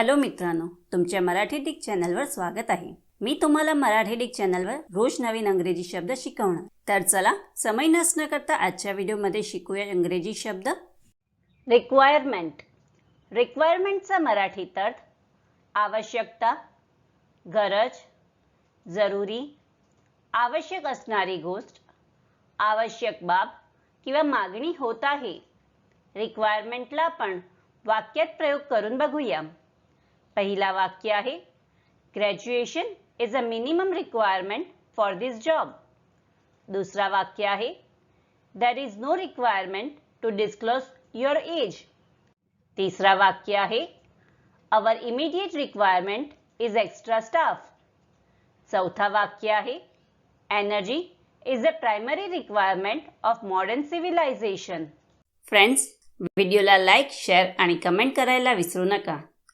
Hello मित्रांनो तुमच्या Marathi Dick चॅनलवर स्वागत आहे. मी तुम्हाला मराठी डिक चॅनलवर रोज नवीन अंग्रेजी शब्द शिकवणार. तर चला समय नसणं करता आजच्या व्हिडिओमध्ये शिकूया इंग्रजी शब्द. रिक्वायरमेंट रिक्वायरमेंटचा मराठीत अर्थ आवश्यकता गरज जरुरी आवश्यक असणारी गोष्ट आवश्यक बाब किंवा मागणी होत आहे. रिक्वायरमेंटला आपण वाक्यात प्रयोग करून बघूया. पहिला वाक्य आहे graduation is a minimum requirement for this job दुसरा वाक्य आहे there is no requirement to disclose your age तिसरा वाक्य आहे our immediate requirement is extra staff चौथा वाक्य आहे energy is a primary requirement of modern civilization friends व्हिडिओला लाईक शेअर आणि कमेंट करायला विसरू नका.